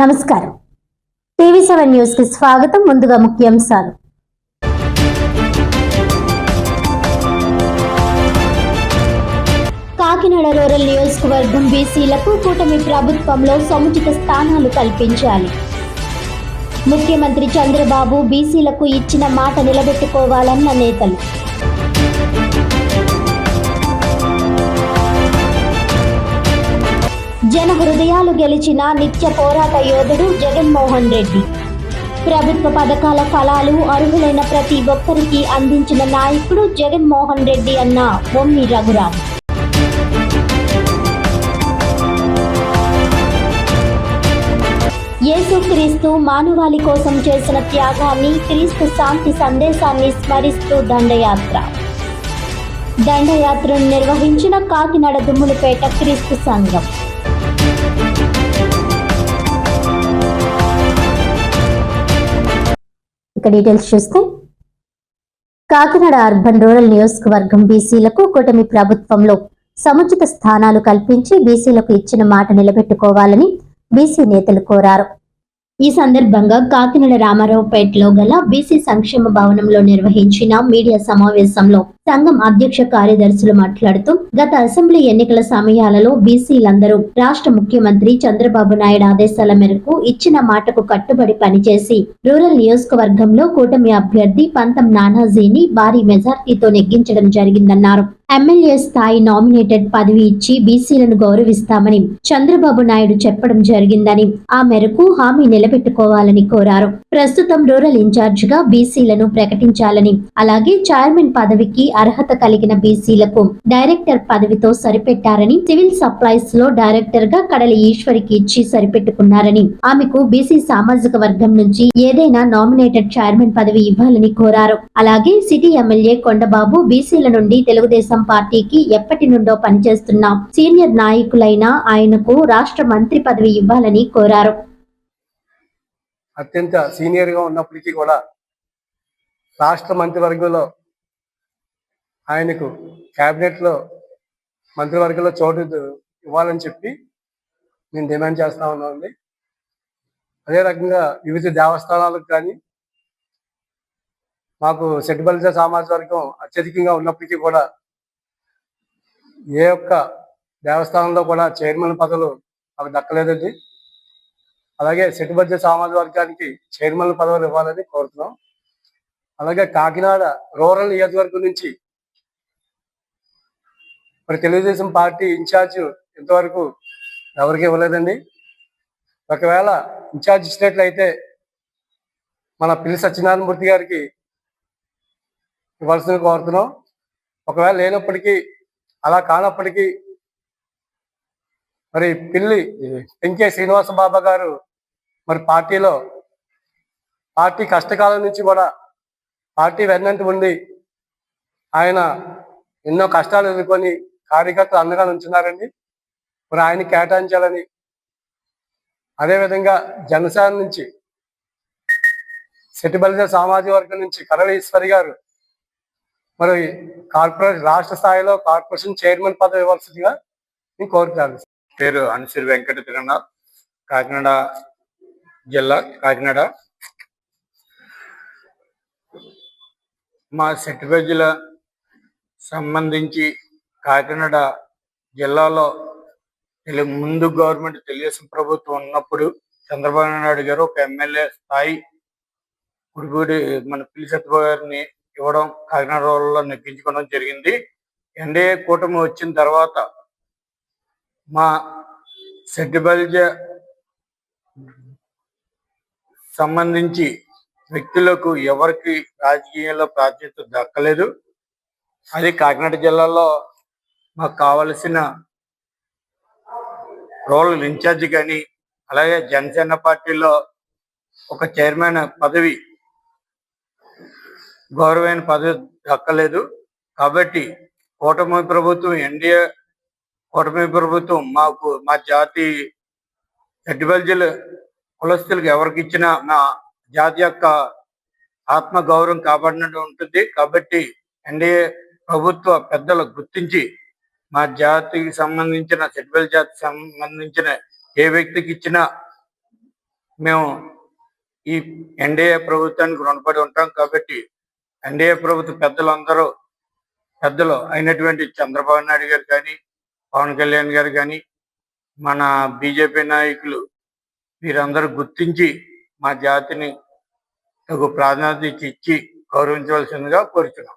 నమస్కారం. TV seven న్యూస్కి స్వాగతం ముందుగా ముఖ్యాంశాలు. కాకినాడ రూరల్ నియోజకవర్గం బీసీలకు కూటమి ప్రభుత్వంలో సముచిత స్థానాలు కల్పించాలి. ముఖ్యమంత్రి చంద్రబాబు బీసీలకు ఇచ్చిన మాట నిలబెట్టుకోవాలన్న నేతలు. జన హృదయాలు గెలిచిన నిత్య పోరాట యోధుడు జగన్మోహన్ రెడ్డి. ప్రభుత్వ పథకాల ఫలాలు అర్హులైన ప్రతి ఒక్కరికి అందించిన నాయకుడు జగన్మోహన్ రెడ్డి అన్న బొమ్మి రఘురామ్. యేసుక్రీస్తు మానవాళి కోసం చేసిన త్యాగాన్ని క్రీస్తు శాంతి సందేశాన్ని స్మరిస్తూ దండయాత్ర. దండయాత్రను నిర్వహించిన కాకినాడ దుమ్ములపేట క్రీస్తు సంఘం. ఇక డీటెయిల్స్ చూస్తే కాకినాడ అర్బన్ రూరల్ నియోజకవర్గం బీసీలకు కూటమి ప్రభుత్వంలో సముచిత స్థానాలు కల్పించి బీసీలకు ఇచ్చిన మాట నిలబెట్టుకోవాలని బీసీ నేతలు కోరారు. ఈ సందర్భంగా కాకినాడ రామారావుపేటలో గల బీసీ సంక్షేమ భవనంలో నిర్వహించిన మీడియా సమావేశంలో సంఘం అధ్యక్ష కార్యదర్శులు మాట్లాడుతూ గత అసెంబ్లీ ఎన్నికల సమయాలలో బీసీలందరూ రాష్ట్ర ముఖ్యమంత్రి చంద్రబాబు నాయుడు ఆదేశాల మేరకు ఇచ్చిన మాటకు కట్టుబడి పనిచేసి రూరల్ నియోజకవర్గంలో కూటమి అభ్యర్థి పంతం నానాజీని భారీ మెజార్టీతో నెగ్గించడం జరిగిందన్నారు. ఎమ్మెల్యే స్థాయి నామినేటెడ్ పదవి ఇచ్చి బీసీలను గౌరవిస్తామని చంద్రబాబు నాయుడు చెప్పడం జరిగిందని ఆ మేరకు హామీ నిలబెట్టుకోవాలని కోరారు. ప్రస్తుతం రూరల్ ఇన్ఛార్జిగా బీసీలను ప్రకటించాలని అలాగే చైర్మన్ పదవికి అర్హత కలిగిన బీసీలకు డైరెక్టర్ పదవితో సరిపెట్టారని సివిల్ సప్లైస్లో డైరెక్టర్గా కడలి ఈశ్వరికి ఇచ్చి సరిపెట్టుకున్నారని ఆమెకు బీసీ సామాజిక వర్గం నుంచి ఏదైనా నామినేటెడ్ చైర్మన్ పదవి ఇవ్వాలని కోరారు. అలాగే సిటీ ఎమ్మెల్యే కొండబాబు బీసీల నుండి తెలుగుదేశం పార్టీకి ఎప్పటి నుండో పనిచేస్తున్న సీనియర్ నాయకులైన ఆయనకు రాష్ట్ర మంత్రి పదవి ఇవ్వాలని కోరారు. అత్యంత సీనియర్గా ఉన్నప్పటికీ కూడా రాష్ట్ర మంత్రివర్గంలో ఆయనకు క్యాబినెట్లో మంత్రివర్గంలో చోటు ఇవ్వాలని చెప్పి నేను డిమాండ్ చేస్తా ఉన్నామండి అదే రకంగా వివిధ దేవస్థానాలకు కానీ మాకు సెట్టిబలిజ సామాజిక వర్గం అత్యధికంగా ఉన్నప్పటికీ కూడా ఏ ఒక్క దేవస్థానంలో కూడా చైర్మన్ పదవులు మాకు దక్కలేదండి. అలాగే సెట్టుబడ్జెట్ సామాజిక వర్గానికి చైర్మన్ పదవులు ఇవ్వాలని కోరుతున్నాం. అలాగే కాకినాడ రూరల్ నియోజకవర్గం నుంచి మరి తెలుగుదేశం పార్టీ ఇన్ఛార్జ్ ఇంతవరకు ఎవరికి ఇవ్వలేదండి. ఒకవేళ ఇన్ఛార్జ్ ఇచ్చినట్లయితే మన పిల్లి సత్యనారాయణమూర్తి గారికి ఇవ్వాల్సింది కోరుతున్నాం. ఒకవేళ లేనప్పటికీ అలా కానప్పటికీ మరి పిల్లి ఎంకే శ్రీనివాస బాబా గారు మరి పార్టీలో పార్టీ కష్టకాలం నుంచి కూడా పార్టీ వెన్నంటి ఉండి ఆయన ఎన్నో కష్టాలు ఎదుర్కొని కార్యకర్తలు అండగా ఉంచున్నారండి మరి ఆయన కేటాయించాలని అదేవిధంగా జనసేన నుంచి సెటిబలిజ సామాజిక వర్గం నుంచి కరళ ఈశ్వరి గారు మరి కార్పొరేషన్ రాష్ట్ర స్థాయిలో కార్పొరేషన్ చైర్మన్ పదవి ఇవ్వాల్సిందిగా నేను కోరుతాను పేరు అన్సిరి వెంకట తిరునాథ్ కాకినాడ జిల్లా కాకినాడ. మా సెట్టిబెజ్జుల సంబంధించి కాకినాడ జిల్లాలో ముందు గవర్నమెంట్ తెలుగుదేశం ప్రభుత్వం ఉన్నప్పుడు చంద్రబాబు నాయుడు గారు ఒక ఎమ్మెల్యే స్థాయి గుడిగూడి మన పిల్లి సత్యబాబు గారిని ఇవ్వడం కాకినాడ రోజుల్లో నెగ్గించుకోవడం జరిగింది. ఎన్డీఏ కూటమి వచ్చిన తర్వాత మా సెట్టిబల్జ సంబంధించి వ్యక్తులకు ఎవరికి రాజకీయాల్లో ప్రాధాన్యత దక్కలేదు. అది కాకినాడ జిల్లాలో మాకు కావలసిన రోల్ ఇన్ఛార్జ్ కానీ అలాగే జనసేన పార్టీలో ఒక చైర్మన్ పదవి గౌరవమైన పదవి దక్కలేదు. కాబట్టి కూటమి ప్రభుత్వం ఎన్డీఏ కూటమి ప్రభుత్వం మాకు మా జాతి ఎడ్బల్జీలు కులస్తులకు ఎవరికి ఇచ్చినా మా జాతి యొక్క ఆత్మ గౌరవం కాపాడినట్టు ఉంటుంది. కాబట్టి ఎన్డీఏ ప్రభుత్వ పెద్దలు గుర్తించి మా జాతికి సంబంధించిన సెట్బెల్ జాతికి సంబంధించిన ఏ వ్యక్తికి ఇచ్చినా మేము ఈ ఎన్డీఏ ప్రభుత్వానికి రుణపడి ఉంటాం కాబట్టి ఎన్డీఏ ప్రభుత్వ పెద్దలందరూ పెద్దలు అయినటువంటి చంద్రబాబు నాయుడు గారు కానీ పవన్ కళ్యాణ్ గారు కానీ మన బీజేపీ నాయకులు వీరందరూ గుర్తించి మా జాతిని తగు ప్రాధాన్యత ఇచ్చి గౌరవించవలసిందిగా కోరుతున్నాం